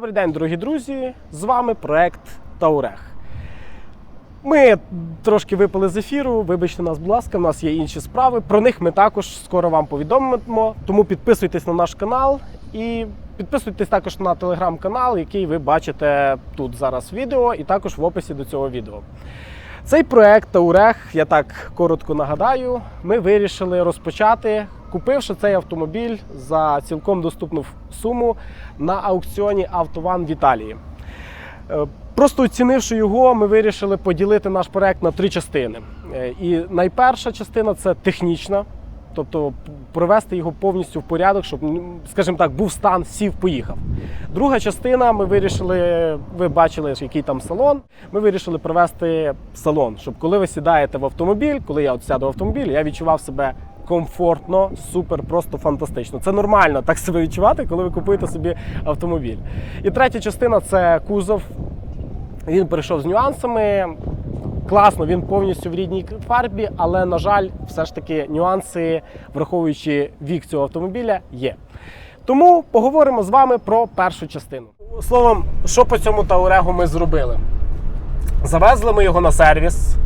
Добрий день, дорогі друзі! З вами проект Таурех. Ми трошки випали з ефіру. Вибачте нас, будь ласка, у нас є інші справи. Про них ми також скоро вам повідомимо. Тому підписуйтесь на наш канал і підписуйтесь також на телеграм-канал, який ви бачите тут зараз в відео, і також в описі до цього відео. Цей проект Таурех, я так коротко нагадаю, ми вирішили розпочати, купивши цей автомобіль за цілком доступну суму на аукціоні Автован в Італії. Е, Просто оцінивши його, ми вирішили поділити наш проект на три частини. Е, І найперша частина це технічна, тобто привести його повністю в порядок, щоб, ну, скажімо так, був стан, сів, поїхав. Друга частина, ми вирішили, ви бачили, який там салон. Ми вирішили привести салон, щоб коли ви сідаєте в автомобіль, коли я от сяду в автомобіль, я відчував себе комфортно, супер, просто фантастично. Це нормально так себе відчувати, коли ви купуєте собі автомобіль. І третя частина це кузов. Він прийшов з нюансами. Класно, він повністю в рідній фарбі, але, на жаль, все ж таки нюанси, враховуючи вік цього автомобіля, є. Тому поговоримо з вами про першу частину. Словом, що по цьому Таурегу ми зробили? Завезли ми його на сервіс,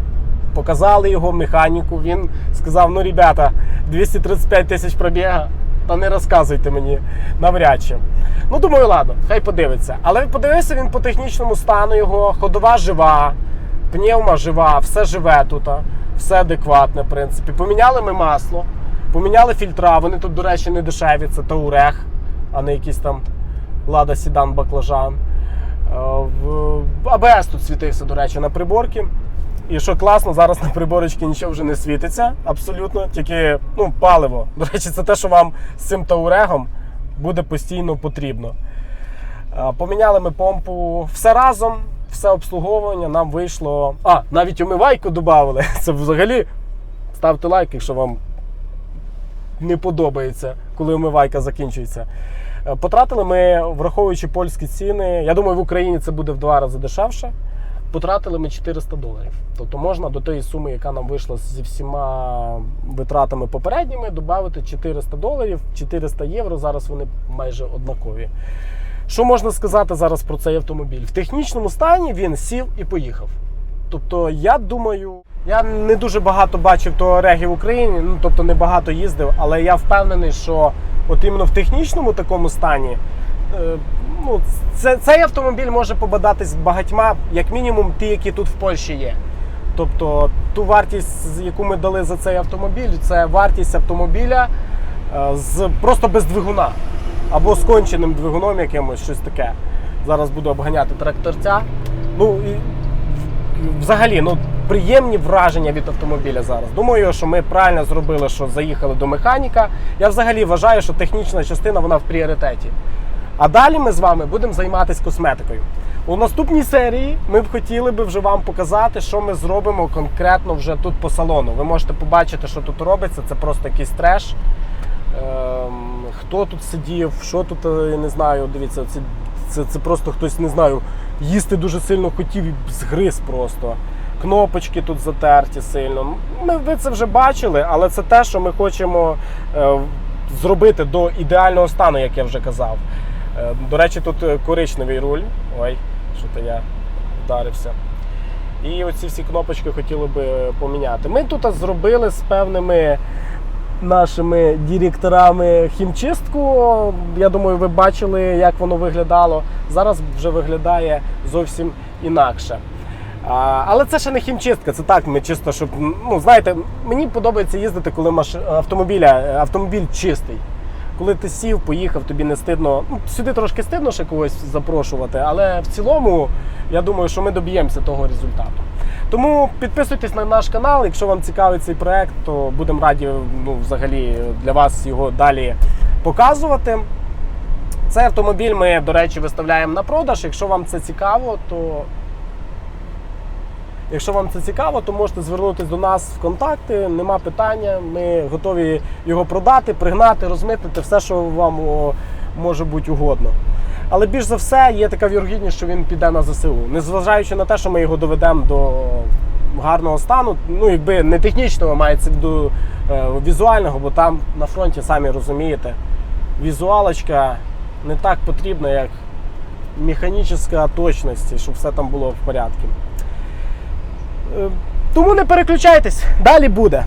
показали його механіку. Він сказав: ну, ребята, 235 тисяч пробіга, та не розказуйте мені навряд чи. Ну, думаю, ладно, хай подивиться. Але подивився він по технічному стану його, ходова жива, пневма жива, все живе тут, все адекватне, в принципі. Поміняли ми масло, поміняли фільтра. Вони тут, до речі, не дешеві, це Таурех, а не якийсь там Лада Сідан Баклажан. Е, в- АБС тут світився, до речі, на приборці. І що класно, зараз на приборочці нічого вже не світиться абсолютно, тільки ну, паливо. До речі, це те, що вам з цим таурегом буде постійно потрібно. Поміняли ми помпу все разом, все обслуговування нам вийшло. А, навіть умивайку додали. Це взагалі ставте лайк, якщо вам не подобається, коли умивайка закінчується. Е, Потратили ми, враховуючи польські ціни, я думаю, в Україні це буде в два рази дешевше. Потратили ми 400 доларів. Тобто можна до тієї суми, яка нам вийшла зі всіма витратами попередніми, додати 400 доларів, 400 євро. Зараз вони майже однакові. Що можна сказати зараз про цей автомобіль? В технічному стані він сів і поїхав. Тобто, я думаю, я не дуже багато бачив того реги в Україні, ну тобто не багато їздив, але я впевнений, що от іменно в технічному такому стані. Ну, це, цей автомобіль може побадатись багатьма, як мінімум, ті, які тут в Польщі є. Тобто ту вартість, яку ми дали за цей автомобіль, це вартість автомобіля е, з просто без двигуна або з конченим двигуном якимось, щось таке. Зараз буду обганяти тракторця. Ну і взагалі, ну приємні враження від автомобіля зараз. Думаю, що ми правильно зробили, що заїхали до механіка. Я взагалі вважаю, що технічна частина вона в пріоритеті. А далі ми з вами будемо займатися косметикою. У наступній серії ми б хотіли би вже вам показати, що ми зробимо конкретно вже тут по салону. Ви можете побачити, що тут робиться. Це просто якийсь треш. Ем, хто тут сидів, що тут, е, я не знаю, дивіться, це, це, це просто хтось не знаю, їсти дуже сильно хотів і згриз просто. Кнопочки тут затерті сильно. Ми, ви це вже бачили, але це те, що ми хочемо е, зробити до ідеального стану, як я вже казав. Е, до речі, тут е, коричневий руль. Ой, що то я вдарився. І оці всі кнопочки хотіли би поміняти. Ми тут зробили з певними нашими директорами хімчистку. Я думаю, ви бачили, як воно виглядало. Зараз вже виглядає зовсім інакше. А, але це ще не хімчистка, це так, ми чисто, щоб. Ну, знаєте, мені подобається їздити, коли автомобіля, автомобіль чистий. Коли ти сів, поїхав, тобі не стидно. Ну, сюди трошки стидно ще когось запрошувати, але в цілому я думаю, що ми доб'ємося того результату. Тому підписуйтесь на наш канал. Якщо вам цікавий цей проект, то будемо раді ну, взагалі для вас його далі показувати. Цей автомобіль ми, до речі, виставляємо на продаж. Якщо вам це цікаво, то Якщо вам це цікаво, то можете звернутися до нас в контакти, нема питання. Ми готові його продати, пригнати, розмитнити, все, що вам може бути угодно. Але більш за все є така вірогідність, що він піде на ЗСУ. Незважаючи на те, що ми його доведемо до гарного стану, ну якби не технічного, мається виду е, візуального, бо там на фронті, самі розумієте, візуалочка не так потрібна, як механічна точності, щоб все там було в порядку. Е, Тому не переключайтесь, далі буде.